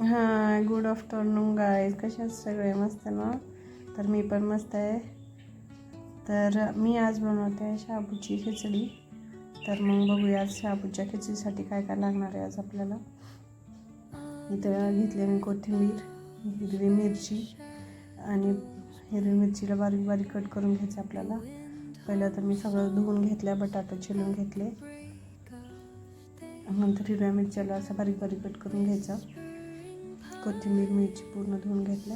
हां good afternoon गाय कसे सगळे? मस्त ना? तर मी पण मस्त आहे. तर मी आज बनवते आहे शाबूची खिचडी. तर मग बघूया आज शाबूच्या खिचडीसाठी काय काय लागणार आहे आज आपल्याला. इथं घेतली मी कोथिंबीर हिरवी मिरची आणि हिरवी मिरचीला बारीक बारीक कट करून घ्यायचं आपल्याला. पहिलं तर मी सगळं धुवून घेतलं बटाटा चिरून घेतले. नंतर हिरव्या मिरच्याला असं बारीक बारीक कट करून घ्यायचं. कोथिंबीर मिरची पूर्ण धुवून घेतलं.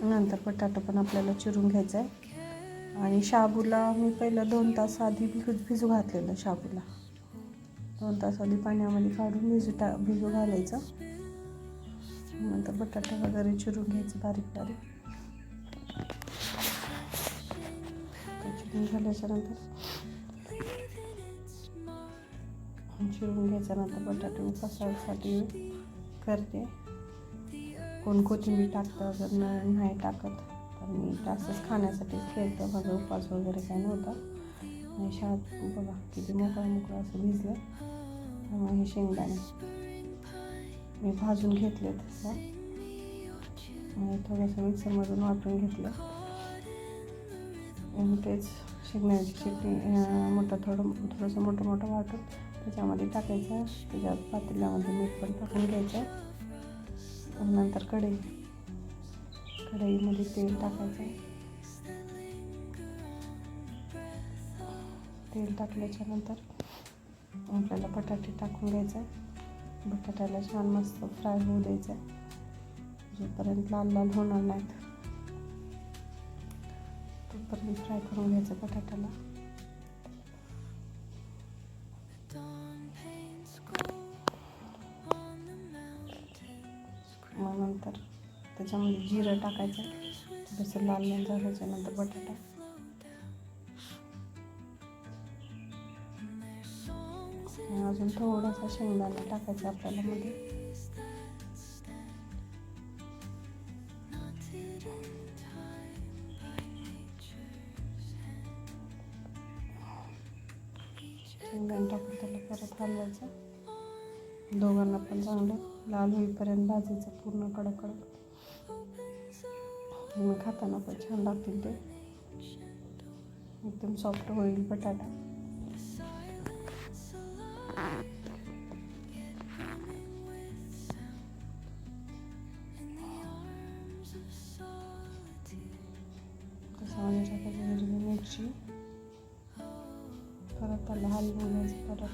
नंतर बटाटा पण आपल्याला चिरून घ्यायचा आहे. आणि शाबूला मी पहिलं दोन तास आधी भिजू भिजू घातलेलं शाबूला. दोन तास आधी पाण्यामध्ये काढून भिजू टा भिजू घालायचं. नंतर बटाटा वगैरे चिरून घ्यायचं बारीक बारीक. चिरून झाल्याच्यानंतर. चिरून घ्यायच्या नंतर बटाटे उपासासाठी करते. कोण कोथिंबीर टाकतं जर नाही टाकत तर मी तसंच खाण्यासाठी खेळतं माझा उपवास वगैरे काय नव्हता. आणि शाळेत बघा किती मोकळं मोकळं असं भिजलं. त्यामुळे हे शेंगदाणे मी भाजून घेतले तसं थोडंसं मिक्सरमधून वाटून घेतलं. आणि तेच शेगण्याची चटणी मोठं थोडं थोडंसं मोठं मोठं वाटून त्याच्यामध्ये टाकायचं. त्याच्यात पातेल्यामध्ये मीठ पण टाकून घ्यायचं. नंतर कढई. कढईमध्ये तेल टाकायचं. तेल टाकल्याच्या नंतर आपल्याला बटाटे टाकून घ्यायचं. बटाट्याला छान मस्त फ्राय होऊ द्यायचं. जोपर्यंत लाल लाल होणार नाहीत. तोपर्यंत फ्राय करून घ्यायचं बटाट्याला मग नंतर त्याच्यामध्ये जिरं टाकायचं थोडंसं लाल लाल झाल्याच्यानंतर बटाटा अजून थोडासा शेंगदाणा टाकायचा आपल्याला मध्ये शेंगदाणे टाकून त्याला परत घालवायचं दोघांना पण चांगलं. लाल होईपर्यंत भाजायचं पूर्ण कडक कडक मग खाताना पण छान लागतील ते. एकदम सॉफ्ट होईल बटाटा. त्याला हलवून घ्यायचं परत.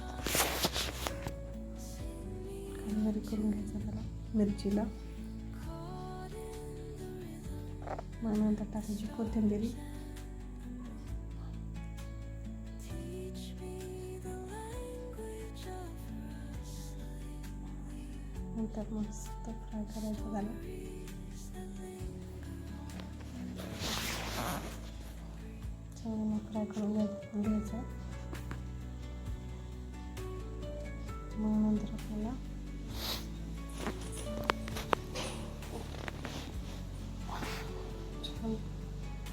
खाली करून घ्यायचं त्याला. मिरचीला? मग नंतर टाकायची कोथिंबीर. नंतर मस्त फ्राय करायचं त्याला चांगलं फ्राय करून घ्यायचं. मग नंतर आपल्याला छान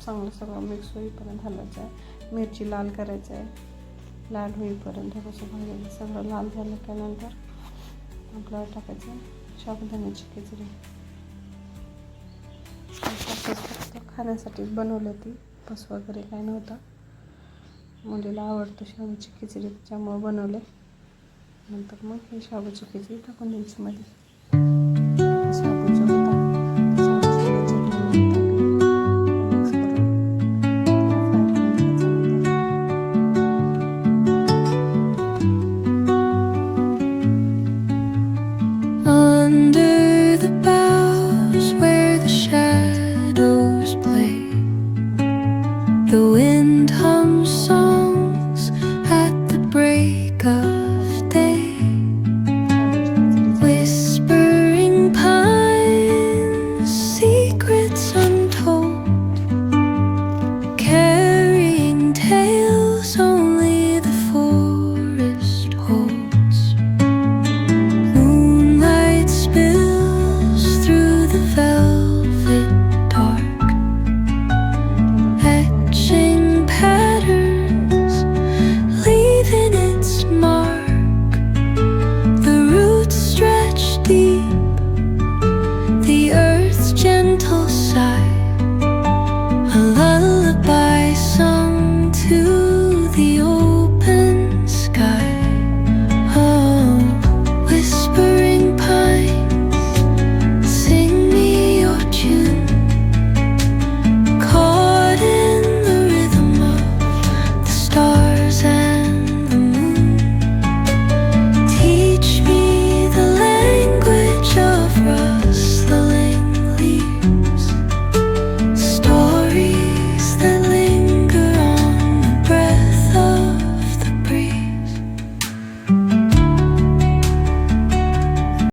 चांगलं सगळं मिक्स होईपर्यंत घालायचं आहे. मिरची लाल करायचं आहे. लाल होईपर्यंत कसं भाजायचं सगळं लाल झालं त्यानंतर आपल्याला टाकायचं शाबुदाण्याची खिचडी. फक्त खाण्यासाठी बनवलं ती बस वगैरे काय नव्हतं. मुलीला आवडतं शाबूची खिचडी त्याच्यामुळं बनवले. नंतर मग हे शाबूची खिचडी टाकून द्यायची मध्ये